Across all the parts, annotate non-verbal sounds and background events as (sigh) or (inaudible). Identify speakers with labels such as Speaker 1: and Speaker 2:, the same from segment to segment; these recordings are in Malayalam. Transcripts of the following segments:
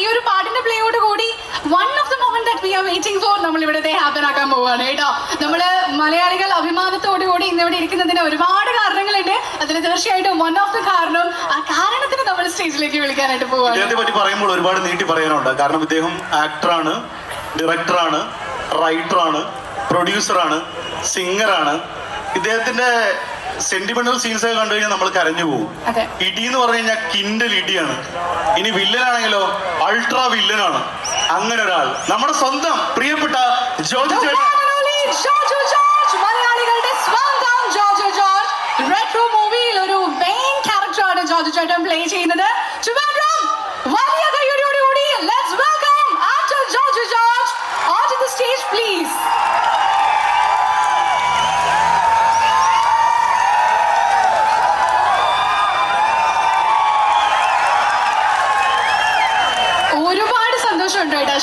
Speaker 1: ഈ ഒരു പാട്ടിന്റെ പ്ലേയോട് കൂടി one of the moment that we are waiting for നമ്മൾ ഇവിടെ ഹാപ്പൻ ആക്കാൻ പോവുകയാണ് കേട്ടോ. നമ്മൾ മലയാളികൾ അഭിമാനത്തോടു കൂടി ഇന്ന് ഇവിടെ ഇരിക്കുന്നതിന് ഒരുപാട് കാരണങ്ങളുണ്ട്. അതിന് തീർച്ചയായിട്ടും വൺ ഓഫ് ദ കാരണം ആ കാരണത്തിന് നമ്മൾ സ്റ്റേജിലേക്ക് വിളിക്കാനായിട്ട് പോവാണ്
Speaker 2: ഇദ്ദേഹത്തെ പറ്റി പറയുമ്പോൾ ഒരുപാട് നീട്ടി പറയാനുണ്ട്. കാരണം ഇദ്ദേഹം ആക്ടറാണ് ഡയറക്ടറാണ് റൈറ്ററാണ് പ്രൊഡ്യൂസറാണ് സിംഗറാണ് ഇദ്ദേഹത്തിന്റെ സെന്റിമെന്റൽ സീൻസ് ഒക്കെ കണ്ടു കഴിഞ്ഞാൽ നമ്മൾ കരഞ്ഞു പോകും. ഇടി എന്ന് പറഞ്ഞു കഴിഞ്ഞാൽ കിൻഡൽ ഇടിയാണ്. ഇനി വില്ലനാണെങ്കിലോ അൾട്രാ വില്ലനാണ്. അങ്ങനെ ഒരാൾ. നമ്മുടെ സ്വന്തം പ്രിയപ്പെട്ട ജോജി ചേട്ടൻ
Speaker 1: ജോർജ്. ജോർജ് ചേട്ടൻ പ്ലേ ചെയ്യുന്നത്.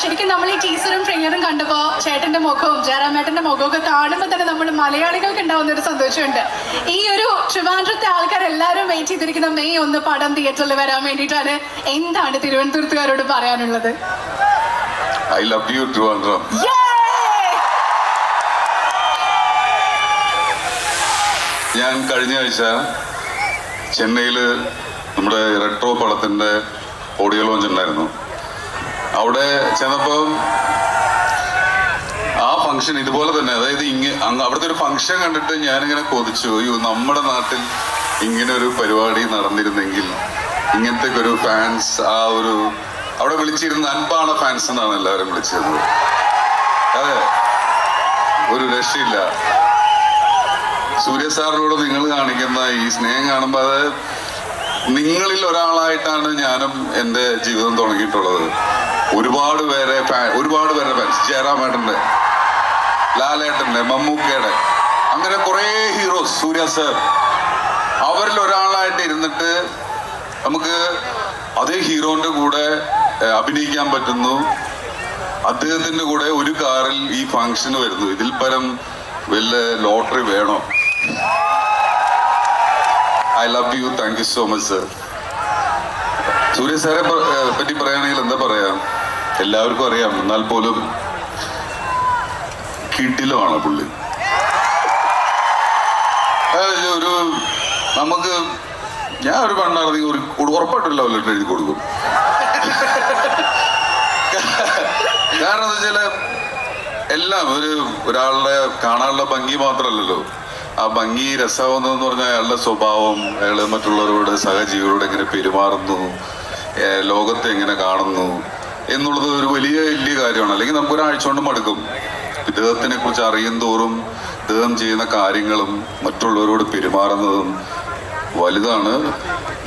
Speaker 1: ശരിക്കും നമ്മൾ ഈ ടീച്ചറും ട്രെയിനറും കണ്ടപ്പോ ചേട്ടന്റെ മുഖവും ജയറാമേട്ടന്റെ മുഖവും ഒക്കെ കാണുമ്പോൾ തന്നെ നമ്മൾ മലയാളികൾക്ക് ഉണ്ടാവുന്ന ഒരു സന്തോഷമുണ്ട്. ഈ ഒരു ട്രിവാൻഡ്രത്തെ ആൾക്കാർ എല്ലാവരും വെയിറ്റ് ചെയ്തിരിക്കുന്ന മെയ് ഒന്ന് പടം തിയേറ്ററിൽ വരാൻ വേണ്ടിയിട്ടാണ് എന്താണ് തിരുവനന്തപുരത്തുകാരോട് പറയാനുള്ളത്?
Speaker 3: I love you Trivandrum! ഞാൻ കഴിഞ്ഞ ആഴ്ച ചെന്നൈയിൽ നമ്മുടെ റെട്രോ പടത്തിന്റെ ഓഡിയോ ലോഞ്ച് ഉണ്ടായിരുന്നു. അവിടെ ചെന്നപ്പോ ആ ഫംഗ്ഷൻ ഇതുപോലെ തന്നെ അതായത് ഇങ്ങ അവിടുത്തെ ഒരു ഫംഗ്ഷൻ കണ്ടിട്ട് ഞാനിങ്ങനെ കൊതിച്ചു. അയ്യോ നമ്മുടെ നാട്ടിൽ ഇങ്ങനെ ഒരു പരിപാടി നടന്നിരുന്നെങ്കിൽ ഇങ്ങനത്തെ ഒരു ഫാൻസ് ആ ഒരു അവിടെ വിളിച്ചിരുന്ന അൻപാണ് ഫാൻസ് എന്നാണ് എല്ലാവരും വിളിച്ചിരുന്നത് അതെ ഒരു രക്ഷയില്ല. സൂര്യ സാറിനോട് നിങ്ങൾ കാണിക്കുന്ന ഈ സ്നേഹം കാണുമ്പോൾ അത് നിങ്ങളിൽ ഒരാളായിട്ടാണ് ഞാനും എന്റെ ജീവിതം തുടങ്ങിയിട്ടുള്ളത്. ഒരുപാട് പേരെ ഒരുപാട് പേരുടെ ഫാൻസ് ജയറാമേട്ടന്റെ ലാലേട്ടന്റെ മമ്മൂക്കയുടെ അങ്ങനെ കുറേ ഹീറോസ് സൂര്യ സർ അവരിൽ ഒരാളായിട്ട് ഇരുന്നിട്ട് നമുക്ക് അതേ ഹീറോന്റെ കൂടെ അഭിനയിക്കാൻ പറ്റുന്നു. അദ്ദേഹത്തിന്റെ കൂടെ ഒരു കാറിൽ ഈ ഫംഗ്ഷന് വരുന്നു. ഇതിൽ പരം വല്ല ലോട്ടറി വേണോ. I love you thank you so much sir Surya സാറെ പറ്റി പറയുകയാണെങ്കിൽ എന്താ പറയാ? എല്ലാവർക്കും അറിയാം. എന്നാൽ പോലും കിട്ടിലുമാണ് പുള്ളി. ഒരു നമുക്ക് ഞാൻ ഒരു പണ്ടാണെങ്കിൽ ഒരു ഉറപ്പായിട്ടുള്ള ലെറ്റർ എഴുതി കൊടുക്കും. കാരണം എന്താ വെച്ചാൽ എല്ലാം ഒരു ഒരാളുടെ കാണാനുള്ള ഭംഗി മാത്രമല്ലല്ലോ. ആ ഭംഗി രസമാവുന്നതെന്ന് പറഞ്ഞാൽ അയാളുടെ സ്വഭാവം അയാൾ മറ്റുള്ളവരോട് സഹജീവികളോട് എങ്ങനെ പെരുമാറുന്നു ലോകത്തെ എങ്ങനെ കാണുന്നു എന്നുള്ളത് ഒരു വലിയ വലിയ കാര്യമാണ്. അല്ലെങ്കിൽ നമുക്ക് ഒരാഴ്ച കൊണ്ട് മടുക്കും. ഇദ്ദേഹത്തിനെ കുറിച്ച് അറിയും തോറും ഇദ്ദേഹം ചെയ്യുന്ന കാര്യങ്ങളും മറ്റുള്ളവരോട് പെരുമാറുന്നതും വലുതാണ്.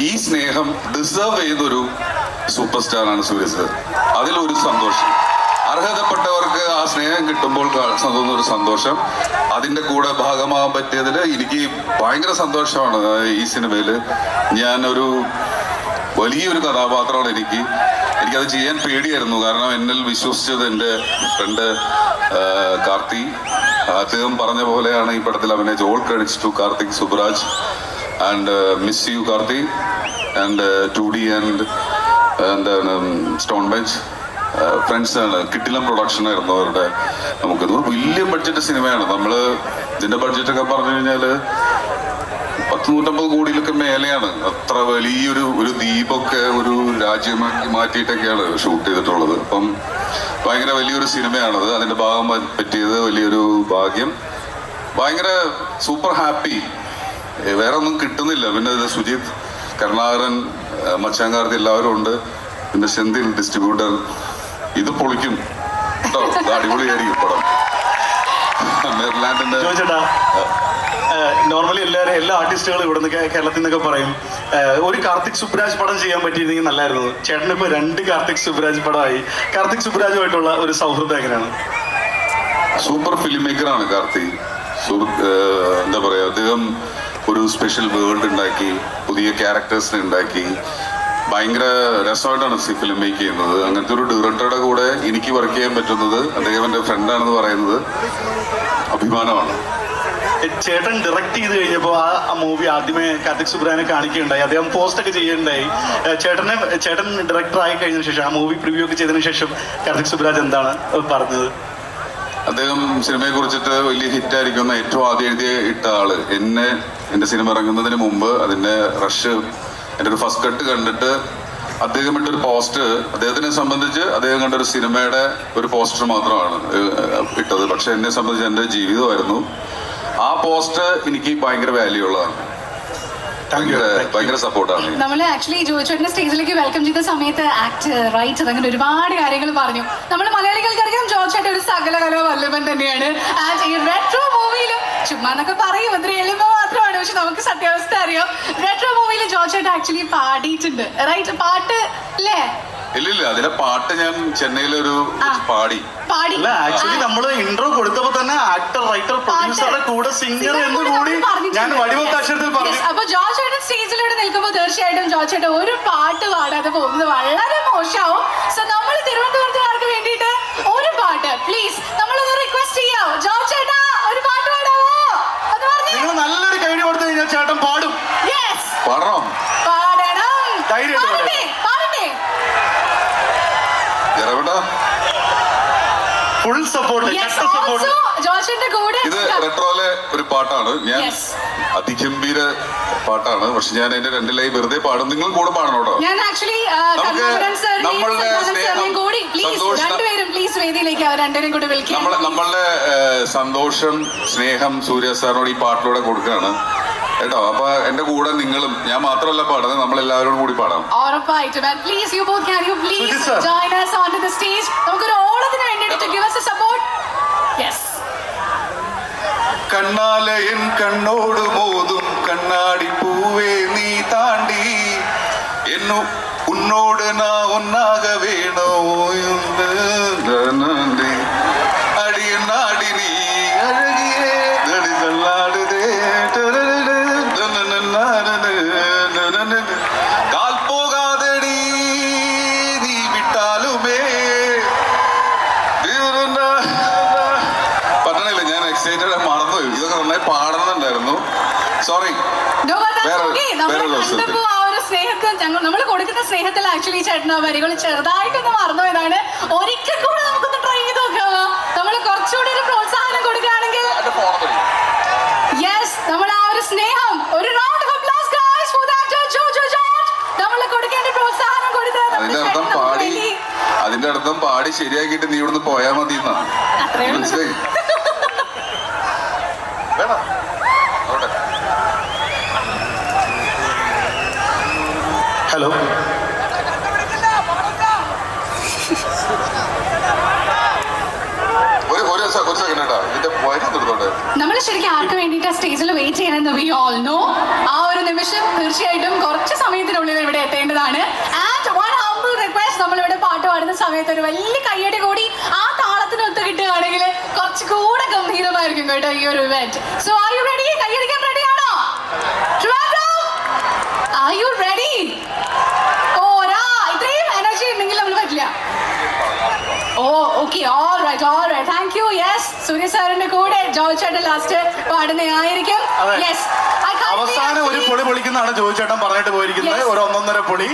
Speaker 3: ഈ സ്നേഹം ഡിസേർവ് ചെയ്യുന്നൊരു സൂപ്പർ സ്റ്റാറാണ് സൂര്യ സർ. അതിലൊരു സന്തോഷം. അർഹതപ്പെട്ടവർക്ക് ആ സ്നേഹം കിട്ടുമ്പോൾ ഒരു സന്തോഷം. അതിന്റെ കൂടെ ഭാഗമാകാൻ പറ്റിയതിൽ എനിക്ക് ഭയങ്കര സന്തോഷമാണ് ഈ ഈ സിനിമയിൽ ഒരു വലിയൊരു കഥാപാത്രമാണ് എനിക്ക്. എനിക്കത് ചെയ്യാൻ പേടിയായിരുന്നു. കാരണം എന്നിൽ വിശ്വസിച്ചത് എന്റെ ഫ്രണ്ട് കാർത്തി. അദ്ദേഹം പറഞ്ഞ പോലെയാണ് ഈ പടത്തിൽ അവനെ Johal credits to Karthik Subbaraj and miss you Karthi. And two D and എന്താണ് സ്റ്റോൺ ബെഞ്ച് ഫ്രണ്ട്സ് ആണ്. കിട്ടിലം പ്രൊഡക്ഷൻ ആയിരുന്നു അവരുടെ. നമുക്കിത് വലിയ ബഡ്ജറ്റ് സിനിമയാണ് നമ്മൾ ഇതിന്റെ ബഡ്ജറ്റ് ഒക്കെ പറഞ്ഞു കഴിഞ്ഞാൽ പത്ത് നൂറ്റമ്പത് കോടിയിലൊക്കെ മേലെയാണ്. അത്ര വലിയൊരു ഒരു ദ്വീപൊക്കെ ഒരു രാജ്യമാക്കി മാറ്റിയിട്ടൊക്കെയാണ് ഷൂട്ട് ചെയ്തിട്ടുള്ളത്. അപ്പം ഭയങ്കര വലിയൊരു സിനിമയാണത് അതിന്റെ ഭാഗം പറ്റിയത് വലിയൊരു ഭാഗ്യം. ഭയങ്കര സൂപ്പർ ഹാപ്പി വേറെ ഒന്നും കിട്ടുന്നില്ല. പിന്നെ സുജിത് കരുണാകരൻ മച്ചാങ്കാർത്തി എല്ലാവരും ഉണ്ട്. പിന്നെ സെന്തിൽ ഡിസ്ട്രിബ്യൂട്ടർ ഇത് പൊളിക്കും. കേട്ടോ ഇത് അടിപൊളിയായിരിക്കും പടം. നെതർലാൻഡിന്റെ
Speaker 2: ചോദിച്ചേട്ടാ നോർമലി എല്ലാവരും എല്ലാ ആർട്ടിസ്റ്റുകളും ഇവിടെ നിന്ന് കേരളത്തിൽ നിന്നൊക്കെ പറയും ഒരു കാർത്തിക് സുബ്രാജ് പടം ചെയ്യാൻ പറ്റിയിരുന്നെങ്കിൽ നല്ലായിരുന്നു. ചേട്ടൻ ഇപ്പൊ രണ്ട് കാർത്തിക് സുബ്രാജ് പടമായി. കാർത്തിക് സുബ്രാജുമായിട്ടുള്ള ഒരു സൗഹൃദം എങ്ങനെയാണ്?
Speaker 3: സൂപ്പർ ഫിലിം മേക്കറാണ് കാർത്തി കാർത്തിക് എന്താ പറയാ അദ്ദേഹം ഒരു സ്പെഷ്യൽ വേൾഡ് ഉണ്ടാക്കി പുതിയ ക്യാരക്ടേഴ്സിനെ ഉണ്ടാക്കി ഭയങ്കര രസമായിട്ടാണ് സി ഫിലിം മേക്ക് ചെയ്യുന്നത്. അങ്ങനത്തെ ഒരു ഡയറക്ടറുടെ കൂടെ എനിക്ക് വർക്ക് ചെയ്യാൻ പറ്റുന്നത് അദ്ദേഹം എന്റെ ഫ്രണ്ടാണെന്ന് പറയുന്നത് അഭിമാനമാണ്.
Speaker 2: ചേട്ടൻ ഡയറക്ട് ചെയ്ത് കഴിഞ്ഞപ്പോൾ ആ മൂവി ആദ്യമേ കാർത്തിക് സുബ്രാനെ കാണിക്കുകയുണ്ടായി. അദ്ദേഹം പോസ്റ്റ് ഒക്കെ ചെയ്യുകയുണ്ടായി. ചേട്ടനെ ചേട്ടൻ ഡയറക്ടർ ആയി കഴിഞ്ഞ ശേഷം ആ മൂവി പ്രിവ്യൂ ഒക്കെ ചെയ്തതിനു ശേഷം കാർത്തിക് സുബ്രാജ് എന്താണ് പറഞ്ഞത്?
Speaker 3: അദ്ദേഹം സിനിമയെ കുറിച്ചിട്ട് വലിയ ഹിറ്റ് ആയിരിക്കുന്ന ഏറ്റവും ആദ്യം എഴുതിയ ഇട്ട ആൾ. എന്നെ എന്റെ സിനിമ ഇറങ്ങുന്നതിന് മുമ്പ് അതിന്റെ റഷ് എന്റെ ഒരു ഫസ്റ്റ് കട്ട് കണ്ടിട്ട് അദ്ദേഹം ഇട്ടൊരു പോസ്റ്റ് അദ്ദേഹത്തിനെ സംബന്ധിച്ച് അദ്ദേഹം കണ്ട ഒരു സിനിമയുടെ ഒരു പോസ്റ്റർ മാത്രമാണ് ഇട്ടത്. പക്ഷെ എന്നെ സംബന്ധിച്ച് എന്റെ ജീവിതമായിരുന്നു. ആ പോസ്റ്റ് എനിക്ക് ഭയങ്കര വാല്യൂ ഉള്ളതാണ്.
Speaker 1: നമ്മൾ ആക്ച്വലി ജോയിച്ചേട്ടനെ സ്റ്റേജിലേക്ക് വെൽക്കം ചെയ്ത സമയത്ത് ആക്ട് റൈറ്റ് അങ്ങനെ ഒരുപാട് കാര്യങ്ങൾ പറഞ്ഞു. നമ്മൾ മലയാളികൾക്ക് അറിയാം ജോർജ് ഒരു സകല കല വല്ലഭൻ തന്നെയാണ്. ആൻഡ് ഈ റെട്രോ മൂവിയിലും ചുമ്മാ എന്നൊക്കെ പറയും അത്ര എളിമ മാത്രമാണ് പക്ഷെ നമുക്ക് സത്യാവസ്ഥ അറിയാം. റെട്രോ മൂവിയിൽ ജോർജേട്ട് ആക്ച്വലി പാടിയിട്ടുണ്ട്. റൈറ്റ് പാട്ട് അല്ലേ
Speaker 3: ഇല്ലില്ല അതിലെ പാട്ട് ഞാൻ ചെന്നൈയിലൊരു. പാടി.
Speaker 2: ആക്ച്വലി
Speaker 1: നമ്മൾ
Speaker 2: നമ്മൾ ഇൻട്രോ കൊടുത്തപ്പോ തന്നെ ആക്ടർ റൈറ്റർ പ്രൊഡ്യൂസറുടെ കൂടെ സിംഗർ എന്ന്
Speaker 1: കൂടി
Speaker 2: ഞാൻ
Speaker 1: വടിവത്താക്ഷരത്തിൽ
Speaker 2: അക്ഷരത്തിൽ പറഞ്ഞു.
Speaker 1: അപ്പൊ ജോർജ് ചേട്ടൻ സ്റ്റേജിലൂടെ നിൽക്കുമ്പോൾ തീർച്ചയായിട്ടും ജോർജ് ചേട്ടൻ ഒരു പാട്ട് പാടാതെ പോകുന്നത് വളരെ മോശമാവും. സോ നമ്മൾ തിരുവനന്തപുരത്തുകാർക്ക് വേണ്ടിയിട്ട് ഒരു പാട്ട് പ്ലീസ് നമ്മളൊന്ന് റിക്വസ്റ്റ് ചെയ്യാം ജോർജ് ചേട്ടാ ഒരു പാട്ട് പാടാവോ അത് പറഞ്ഞേ
Speaker 2: നിങ്ങൾ നല്ലൊരു കൈഡി കൊടുത്തു കഴിഞ്ഞാൽ ചേട്ടൻ പാടും
Speaker 1: യെസ്
Speaker 3: പാടണോ
Speaker 1: പാടണം
Speaker 2: ധൈര്യമായിട്ട്
Speaker 1: പാടട്ടെ പാടട്ടെ
Speaker 3: ജറവിടാ
Speaker 2: ഫുൾ സപ്പോർട്ട്
Speaker 1: കൂടെ
Speaker 3: ഇത് റെട്രോയിലെ ഒരു പാട്ടാണ്. ഞാൻ. അതിഗംഭീര പാട്ടാണ്. പക്ഷെ ഞാൻ അതിന്റെ രണ്ടിലായി വെറുതെ പാടും. നിങ്ങൾ കൂടെ പാടണം കേട്ടോ.
Speaker 1: ഞാൻ ആക്ച്വലി
Speaker 3: നമ്മളുടെ നമ്മളുടെ സന്തോഷം സ്നേഹം സൂര്യ സാറിനോട് ഈ പാട്ടിലൂടെ കൊടുക്കുകയാണ്. കേട്ടോ അപ്പൊ എന്റെ കൂടെ നിങ്ങളും ഞാൻ മാത്രമല്ല പാടുന്നത് നമ്മൾ എല്ലാവരോടും കൂടി പാടാം.
Speaker 1: ഉറപ്പായിട്ടും. Please you both can you please. Join us നമുക്കൊരു ഓളത്തിന് വേണ്ടിയിട്ട് to give us a support Yes.
Speaker 3: കണ്ണാലെ എൻ കണ്ണോട് മോതും കണ്ണാടി പൂവേ നീ താണ്ടി എന്നു ദിവസത്തിൽ.
Speaker 1: കണ്ടപ്പോ ആ ഒരു സ്നേഹത്തിൽ ഞങ്ങൾ നമ്മൾ കൊടുക്കുന്ന സ്നേഹത്തിൽ ആക്ച്വലി ചേട്ടൻ ആ വരികൾ ചെറുതായിട്ടൊന്ന് മറന്നുപോയതാണ് ഒരിക്കൽ കൂടെ നമുക്കൊന്ന് ട്രൈ ചെയ്ത് നോക്കാമോ? നമ്മൾ കുറച്ചുകൂടി ഒരു പ്രോത്സാഹനം കൊടുക്കുകയാണെങ്കിൽ യെസ് നമ്മൾ ആ ഒരു സ്നേഹം ഒരു round of applause guys for that Jojo George നമ്മൾ കൊടുക്കേണ്ട പ്രോത്സാഹനം കൊടുത്ത്
Speaker 3: അതിന്റെ അർത്ഥം പാടി അതിന്റെ അർത്ഥം പാടി ശരിയാക്കിയിട്ട് നീ ഇവിടുന്ന് പോയാ മതി എന്നാ മനസ്സിലായി? (laughs) വേണം അവിടെ.
Speaker 2: ഹലോ
Speaker 3: ഒരു
Speaker 1: നമ്മൾ ശരിക്കും ആർക്ക് വേണ്ടിയിട്ട് സ്റ്റേജിൽ വെയിറ്റ് ചെയ്യണമെന്ന് വി ഓൾ നോ ആ ഒരു നിമിഷം തീർച്ചയായിട്ടും കുറച്ച് സമയത്തിനുള്ളിൽ ഇവിടെ എത്തേണ്ടതാണ്. ആൻഡ് വൺ റിക്വസ്റ്റ് നമ്മൾ ഇവിടെ പാട്ട് പാടുന്ന സമയത്ത് ഒരു വലിയ കയ്യടി കൂടി ആ താളത്തിന് കിട്ടുകയാണെങ്കിൽ കുറച്ച് കൂടെ ഗംഭീരമായിരിക്കും കേട്ടോ ഈ ഒരു event so are you ready കയ്യടിക്കാൻ ready ആണോ? Are you ready oh okay all right all right thank you yes Surya സാറിന്റെ കൂടെ ചേട്ടൻ ലാസ്റ്റ് പാടുന്നതായിരിക്കും
Speaker 2: അതെ.
Speaker 1: യെസ്
Speaker 2: അവസാനം ഒരു പൊളി പൊളിക്കുന്നതാണ് ജോയിച്ചേട്ടൻ പറഞ്ഞിട്ട് പോയിരിക്കുന്നത്. ഒരു ഒന്നൊന്നര പൊളി.